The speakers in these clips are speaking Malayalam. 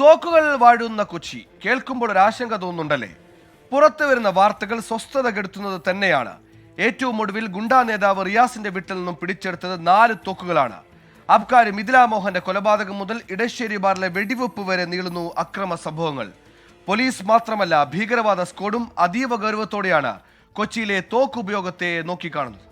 തോക്കുകൾ വാഴുന്ന കൊച്ചി. കേൾക്കുമ്പോൾ ഒരു ആശങ്ക തോന്നുന്നുണ്ടല്ലേ? പുറത്തു വരുന്ന വാർത്തകൾ സ്വസ്ഥത കെടുത്തുന്നത് തന്നെയാണ്. ഏറ്റവും ഒടുവിൽ ഗുണ്ടാ നേതാവ് റിയാസിന്റെ വീട്ടിൽ നിന്നും പിടിച്ചെടുത്തത് നാല് തോക്കുകളാണ്. അബ്കാരി മിഥില മോഹന്റെ കൊലപാതകം മുതൽ ഇടശ്ശേരി ബാറിലെ വെടിവെപ്പ് വരെ നീളുന്നു അക്രമ സംഭവങ്ങൾ. പോലീസ് മാത്രമല്ല ഭീകരവാദ സ്ക്വാഡും അതീവ ഗൗരവത്തോടെയാണ് കൊച്ചിയിലെ തോക്കുപയോഗത്തെ നോക്കിക്കാണുന്നത്.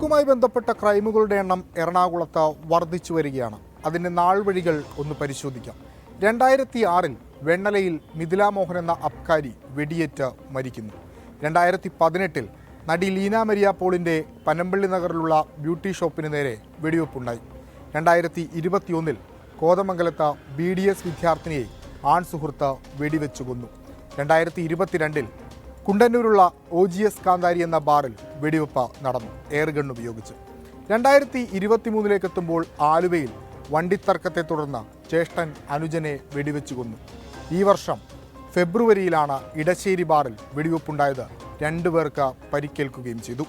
തോക്കുമായി ബന്ധപ്പെട്ട ക്രൈമുകളുടെ എണ്ണം എറണാകുളത്ത് വർദ്ധിച്ചു വരികയാണ്. അതിന്റെ നാൾവഴികൾ ഒന്ന് പരിശോധിക്കാം. രണ്ടായിരത്തി ആറിൽ വെണ്ണലയിൽ മിഥില മോഹൻ എന്ന അബ്കാരി വെടിയേറ്റ് മരിക്കുന്നു. രണ്ടായിരത്തി പതിനെട്ടിൽ നടി ലീന മരിയ പോളിന്റെ പനമ്പള്ളി നഗറിലുള്ള ബ്യൂട്ടി ഷോപ്പിന് നേരെ വെടിവെപ്പുണ്ടായി. രണ്ടായിരത്തി ഇരുപത്തിയൊന്നിൽ കോതമംഗലത്ത് ബി ഡി എസ് വിദ്യാർത്ഥിനിയെ ആൺ സുഹൃത്ത് വെടിവെച്ചു കൊന്നു. രണ്ടായിരത്തി ഇരുപത്തിരണ്ടിൽ കുണ്ടന്നൂരുള്ള ഒ ജി എസ് കാന്താരി എന്ന ബാറിൽ വെടിവെപ്പ് നടന്നു എയർഗൺ ഉപയോഗിച്ച്. രണ്ടായിരത്തി ഇരുപത്തിമൂന്നിലേക്ക് എത്തുമ്പോൾ ആലുവയിൽ വണ്ടിത്തർക്കത്തെ തുടർന്ന് ജ്യേഷ്ഠൻ അനുജനെ വെടിവെച്ചു കൊന്നു. ഈ വർഷം ഫെബ്രുവരിയിലാണ് ഇടശ്ശേരി ബാറിൽ വെടിവെപ്പുണ്ടായത് രണ്ടുപേർക്ക് പരിക്കേൽക്കുകയും ചെയ്തു.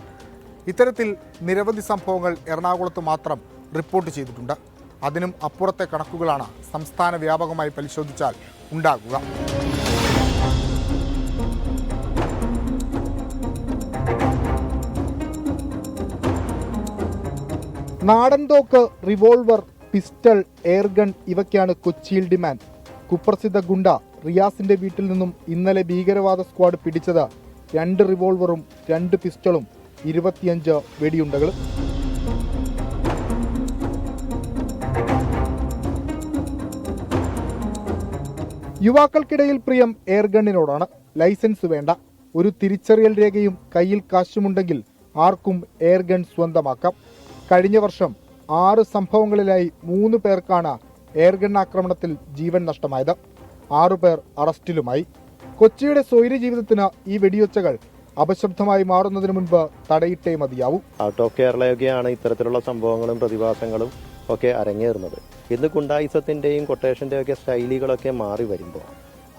ഇത്തരത്തിൽ നിരവധി സംഭവങ്ങൾ എറണാകുളത്ത് മാത്രം റിപ്പോർട്ട് ചെയ്തിട്ടുണ്ട്. അതിനും അപ്പുറത്തെ കണക്കുകളാണ് സംസ്ഥാന വ്യാപകമായി പരിശോധിച്ചാൽ ഉണ്ടാകുക. നാടൻ തോക്ക് റിവോൾവർ പിസ്റ്റൾ എയർഗൺ ഇവയ്ക്കാണ് കൊച്ചിയിൽ ഡിമാൻഡ് കുപ്രസിദ്ധ ഗുണ്ട റിയാസിന്റെ വീട്ടിൽ നിന്നും ഇന്നലെ ഭീകരവാദ സ്ക്വാഡ് പിടിച്ചത്. രണ്ട് റിവോൾവറും രണ്ട് പിസ്റ്റളും ഇരുപത്തിയഞ്ച് വെടിയുണ്ടകളും യുവാക്കൾക്കിടയിൽ പ്രിയം എയർഗണ്ണിനോടാണ് ലൈസൻസ് വേണ്ട. ഒരു തിരിച്ചറിയൽ രേഖയും കയ്യിൽ കാശുമുണ്ടെങ്കിൽ ആർക്കും എയർഗൺ സ്വന്തമാക്കാം. കഴിഞ്ഞ വർഷം ആറ് സംഭവങ്ങളിലായി മൂന്ന് പേർക്കാണ് എയർഗൺ ആക്രമണത്തിൽ ജീവൻ നഷ്ടമായത്. ആറുപേർ അറസ്റ്റിലുമായി. കൊച്ചിയുടെ സ്വൈര്യ ജീവിതത്തിന് ഈ വെടിയൊച്ചകൾ അപശബ്ദമായി മാറുന്നതിന് മുൻപ് തടയിട്ടേ മതിയാവും. ഔട്ട് ഓഫ് കേരളയൊക്കെയാണ് ഇത്തരത്തിലുള്ള സംഭവങ്ങളും പ്രതിഭാസങ്ങളും ഒക്കെ അരങ്ങേറുന്നത്. ഇന്ന് കുണ്ടായിസത്തിന്റെയും കൊട്ടേഷന്റെയും ഒക്കെ ശൈലികളൊക്കെ മാറി വരുമ്പോൾ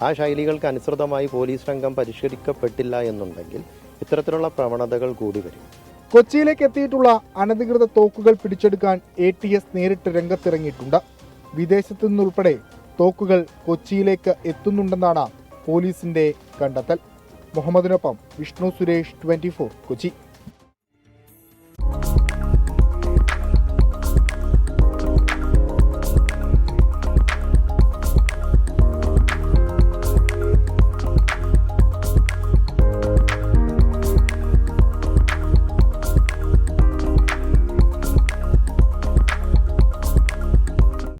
ആ ശൈലികൾക്ക് അനുസൃതമായി പോലീസ് രംഗം പരിഷ്കരിക്കപ്പെട്ടില്ല എന്നുണ്ടെങ്കിൽ ഇത്തരത്തിലുള്ള പ്രവണതകൾ കൂടി വരും. കൊച്ചിയിലേക്ക് എത്തിയിട്ടുള്ള അനധികൃത തോക്കുകൾ പിടിച്ചെടുക്കാൻ എ ടി എസ് നേരിട്ട് രംഗത്തിറങ്ങിയിട്ടുണ്ട്. വിദേശത്തു നിന്നുൾപ്പെടെ തോക്കുകൾ കൊച്ചിയിലേക്ക് എത്തുന്നുണ്ടെന്നാണ് പോലീസിന്റെ കണ്ടെത്തൽ. മുഹമ്മദിനൊപ്പം വിഷ്ണു സുരേഷ് ട്വന്റി കൊച്ചി.